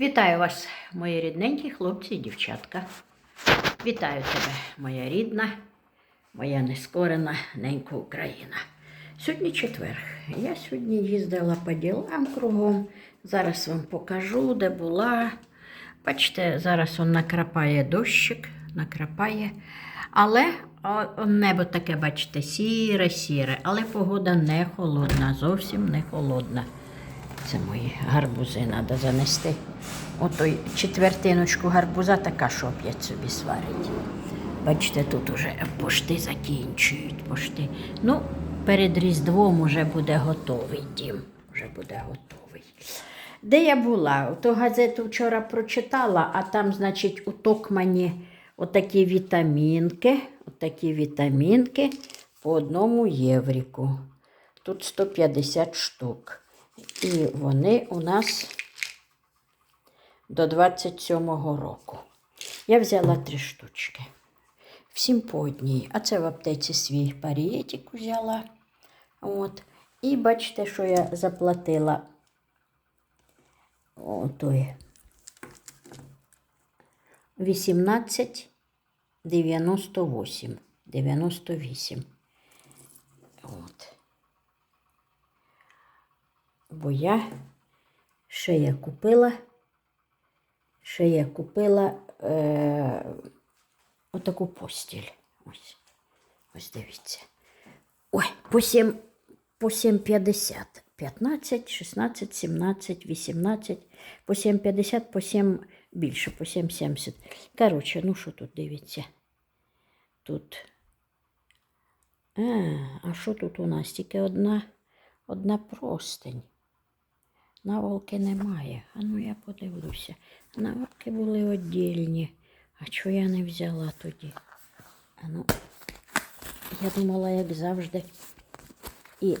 Вітаю вас, мої рідненькі хлопці і дівчатка. Вітаю тебе, моя рідна, моя нескорена ненька Україна. Сьогодні четвер. Я сьогодні їздила по ділам кругом. Зараз вам покажу, де була. Бачите, зараз он накрапає дощик, накрапає. Але о, небо таке, бачите, сіре, сіре, але погода не холодна, зовсім не холодна. Це мої гарбузи треба занести. Отой четвертиночку гарбуза така шоп'ять собі сварить. Бачите, тут уже пошти закінчують. Пошти. Ну, перед Різдвом уже буде готовий дім. Вже буде готовий. Де я була? Ту газету вчора прочитала, а там, значить, у Токмані отакі вітамінки, отакі вітамінки по одному євріку. Тут 150 штук. І вони у нас до 27-го року. Я взяла три штучки. Всім по одній. А це в аптеці свій парієтик взяла. От. І бачите, що я заплатила. Отой. 18,98. 98. От. Бо я ще я купила, ще я купила е, отаку постіль. Ось. Ось дивіться. Ой, по 7, по 7,50. 15, 16, 17, 18, по 7,50, по 7 більше, по 7,70. Коротше, ну що тут дивіться? Тут. А, а що тут у нас? Тільки одна, одна простень. Наволки немає. А ну я подивлюся. Наволки були віддільні. А чого я не взяла тоді? А ну, я думала, як завжди. І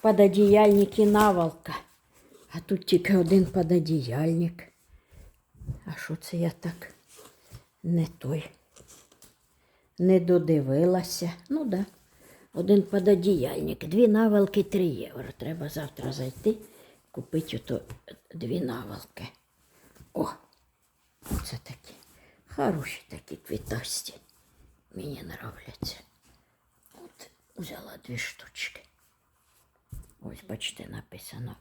пододіяльник і наволка. А тут тільки один пододіяльник. А що це я так не той? Не додивилася. Ну да. Один пододіяльник, дві навалки, три євро. Треба завтра зайти, купити ото дві навалки. О, це такі. Хороші такі квітасті. Мені нравляться. От взяла дві штучки. Ось, бачите, написано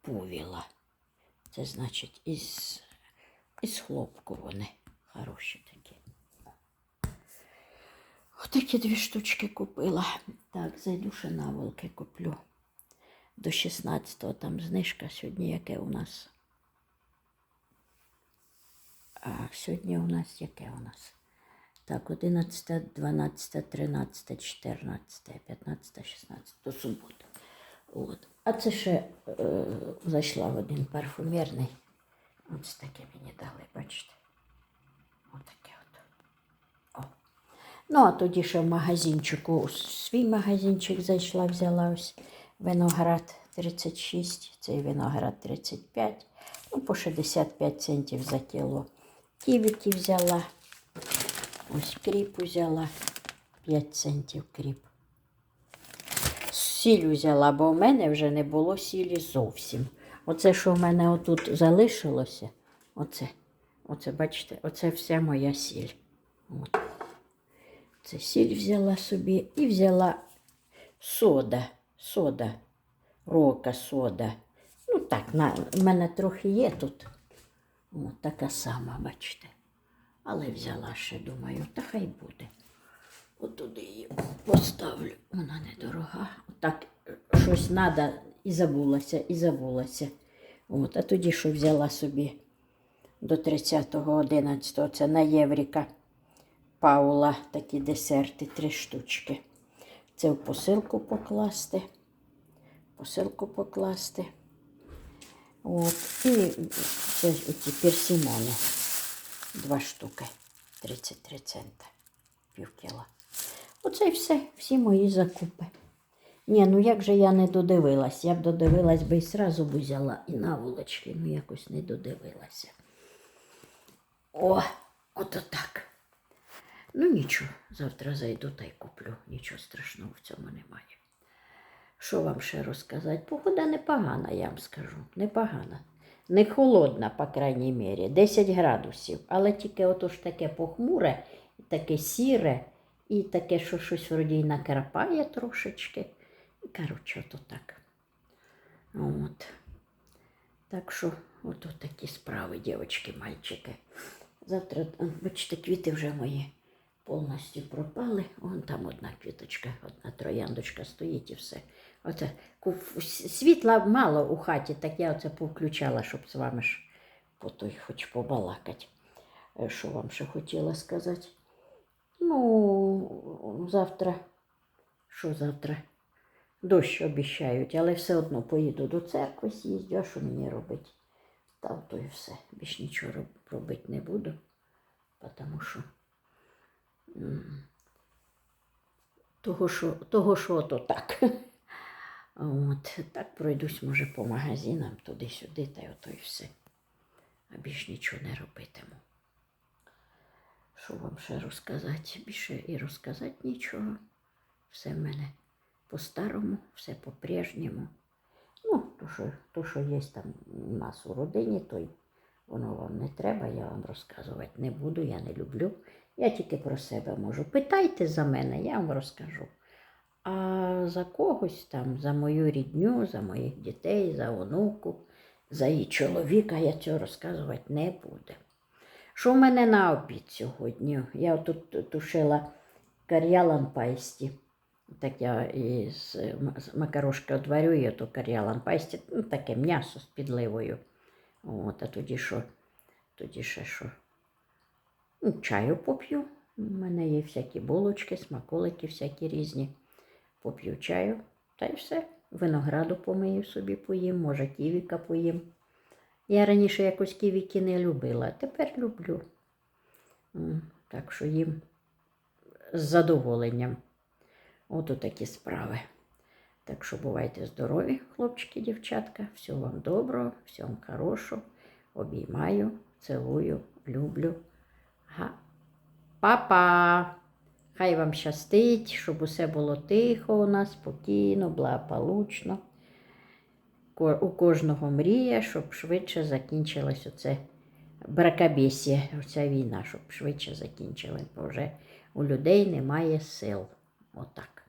пувіла. Це значить із, із хлопку вони хороші такі. Отакі дві штучки купила. Так, зайду ще наволки куплю. До 16-го там знижка сьогодні яке у нас. А сьогодні у нас яке у нас? Так, 11, 12, 13, 14, 15, 16 до суботи. От. А це ще е, зайшла в один парфумерний. Ось таке мені дали, бачите? Отаке от. О. Ну, а тоді ще в магазинчику, свій магазинчик зайшла, взяла ось виноград 36, цей виноград 35, ну, по 65 центів за кіло. Ківіки взяла, ось кріп взяла, 5 центів кріп. Сіль взяла, бо в мене вже не було сілі зовсім. Оце, що в мене отут залишилося, оце, оце, бачите, оце вся моя сіль. От. Це сіль взяла собі і взяла сода, сода, рока сода. Ну так, на, в мене трохи є тут. От така сама, бачите. Але взяла ще, думаю, та хай буде. От туди її поставлю. Вона недорога. Отак щось треба і забулася, і забулася. От, а тоді що взяла собі до 30-го, 11-го, це на Євріка. Паула такі десерти, три штучки. Це в посилку покласти. Посилку покласти. От. І це оці персимони. Два штуки. 33 цента. Пів кіла. Оце і все, всі мої закупи. Ні, ну як же я не додивилась? Я б додивилась би і сразу б взяла і наволочки, ну якось не додивилася. О. Ну нічого, завтра зайду та й куплю. Нічого страшного в цьому немає. Що вам ще розказати? Погода непогана, я вам скажу. Непогана. Не холодна, по крайній мірі, 10 градусів, але тільки ото таке похмуре, таке сіре, і таке, що щось вроді й накрапає трошечки. Коротше, ото так. От. Так що, ото такі справи, дівчатки, мальчики. Завтра, бачите, квіти вже мої повністю пропали. Вон там одна квіточка, одна трояндочка стоїть і все. Оце світла мало у хаті, так я оце повключала, щоб з вами ж по той хоч побалакати. Е, Що вам ще хотіла сказати? Ну, завтра, що завтра? Дощ обіщають, але все одно поїду до церкви, з'їздю, а що мені робити? Та то і все. Більш нічого робити не буду, тому що того, що, того, що то так. От, так пройдусь, може, по магазинам, туди-сюди, та й ото і все. А більш нічого не робитиму. Що вам ще розказати? Більше і розказати нічого. Все в мене по-старому, все по-прежньому. Ну, то, що, то, що є там у нас у родині, то й воно вам не треба, я вам розказувати не буду, я не люблю. Я тільки про себе можу. Питайте за мене, я вам розкажу. А за когось там, за мою рідню, за моїх дітей, за онуку, за її чоловіка я цього розказувати не буду. Що в мене на обід сьогодні? Я тут тушила кар'ялан пайсті. Так я із макарошки одварю, і то кар'ялан пайсті, ну, таке м'ясо з підливою. От, а тоді що? Тоді ще що? Ну, чаю поп'ю. У мене є всякі булочки, смаколики, всякі різні. Поп'ю чаю, та й все. Винограду помию собі поїм, може, ківіка поїм. Я раніше якось ківіки не любила, а тепер люблю. Так що їм з задоволенням. Ото такі справи. Так що бувайте здорові, хлопчики, дівчатка. Всього вам доброго, всього хорошого. Обіймаю, цілую, люблю. Па-па! Хай вам щастить, щоб усе було тихо у нас, спокійно, благополучно. У кожного мрія, щоб швидше закінчилось оце бракабесія, оця війна, щоб швидше закінчилась, бо вже у людей немає сил. Отак.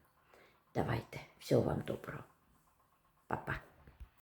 Давайте. Всього вам доброго. Па-па.